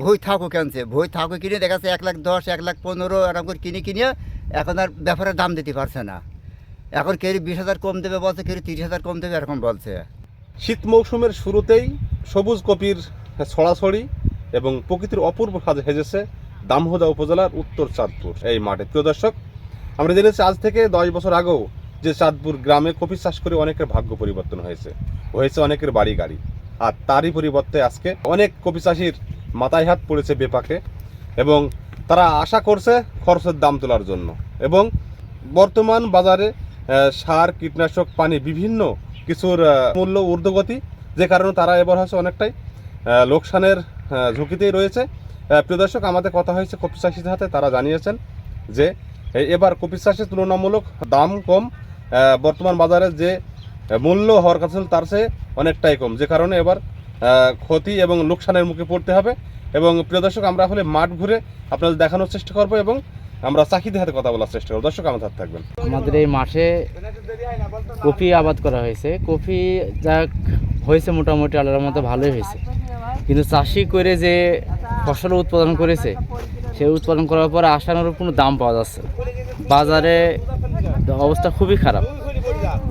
ভই থাকো কেনছে ভই থাকো কিনে দেখা যাচ্ছে এক লাখ দশ, এক লাখ পনেরো এরকম করে কিনে কিনে এখন আর ব্যাপারে দাম দিতে পারছে না। এখন কেউ বিশ হাজার কম দেবে বলছে, কেউ তিরিশ হাজার কম দেবে এরকম বলছে। শীত মৌসুমের শুরুতেই সবুজ কপির ছড়াছড়ি এবং প্রকৃতির অপূর্ব সাজ হেজেছে দামহোদা উপজেলার উত্তর চাঁদপুর, এই মাঠে। প্রিয় দর্শক, আমরা জেনেছি আজ থেকে দশ বছর আগেও যে চাঁদপুর গ্রামে কপি চাষ করে অনেকের ভাগ্য পরিবর্তন হয়েছে। হয়েছে অনেকের বাড়ি গাড়ি। আর তারই পরিবর্তে আজকে অনেক কপি চাষির মাথায় হাত পড়েছে বেপাকে এবং তারা আশা করছে খরচের দাম তোলার জন্য। এবং বর্তমান বাজারে সার, কীটনাশক, পানি বিভিন্ন কিছুর মূল্য ঊর্ধ্বগতি, যে কারণে তারা এবার হচ্ছে অনেকটাই লোকসানের ঝুঁকিতেই রয়েছে। প্রিয় দর্শক, আমাদের কথা হয়েছে কপি চাষিদের হাতে, তারা জানিয়েছেন যে এবার কপি চাষের তুলনামূলক দাম কম বর্তমান বাজারে যে মূল্য হওয়ার কথা তার চেয়ে অনেকটাই কম। যে কারণে এবার ক্ষতি এবং লোকসানের মুখে পড়তে হবে। এবং প্রিয় দর্শক, আমরা আসলে মাঠ ঘুরে আপনাদের দেখানোর চেষ্টা করব এবং আমরা চাকিদের হাতে কথা বলার চেষ্টা করব। দর্শক আমাদের থাকবেন। আমাদের এই মাঠে কফি আবাদ করা হয়েছে। কফি যাক হয়েছে মোটামুটি আল্লাহর মতো ভালোই হয়েছে। কিন্তু চাষি করে যে ফসল উৎপাদন করেছে, সেই উৎপাদন করার পরে আসানোর কোনো দাম পাওয়া যাচ্ছে। বাজারে অবস্থা খুবই খারাপ।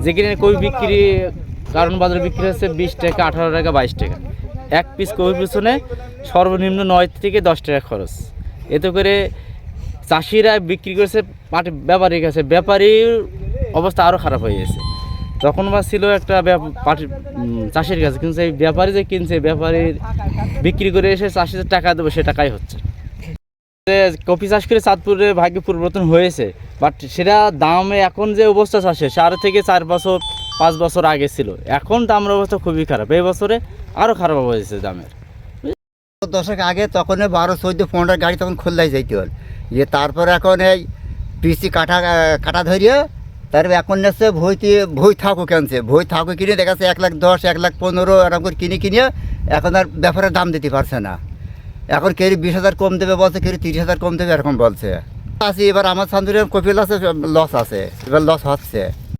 যেখানে কবি বিক্রি কারণ বাজারে বিক্রি হচ্ছে বিশ টাকা আঠারো টাকা বাইশ টাকা। এক পিস কবির পিছনে সর্বনিম্ন নয় থেকে দশ টাকা খরচ। এতে করে চাষিরা বিক্রি করেছে পাটি ব্যাপারীর কাছে ব্যাপারীর অবস্থা আরও খারাপ হয়ে গেছে। তখন বা ছিল একটা উম, চাষির কাছে কিন্তু সেই ব্যাপারী যে কিনছে ব্যাপারীর বিক্রি করে এসে চাষিদের টাকা দেবো সে টাকাই হচ্ছে। কপি চাষ করে চাঁদপুরে ভাগ্য পরিবর্তন হয়েছে বাট সেটা দামে এখন যে অবস্থা চাষে চার থেকে চার বছর পাঁচ বছর আগে ছিল। এখন দামের অবস্থা খুবই খারাপ। এই বছরে আরও খারাপ হয়েছে দামের। দশক আগে তখন বারো, চোদ্দ, পনেরো গাড়ি তখন খুললাই যাইতে। হল ইয়ে তারপর এখন এই পিসি কাটা কাটা ধরিয়ে তারপর এখন নেছে ভইতে, ভই থাকো কেনছে। ভই থাকো কিনে দেখা যাচ্ছে এক লাখ দশ, এক লাখ পনেরো এরকম করে কিনে কিনে এখন আর ব্যাপারে দাম দিতে পারছে না। এখন কেউ বিশ হাজার কম দেবে বলছে কেউ তিরিশ হাজার কম দেবে এরকম বলছে। আছে এবার আমার সান্দুরে কপিল আছে, লস আছে, এবার লস হচ্ছে।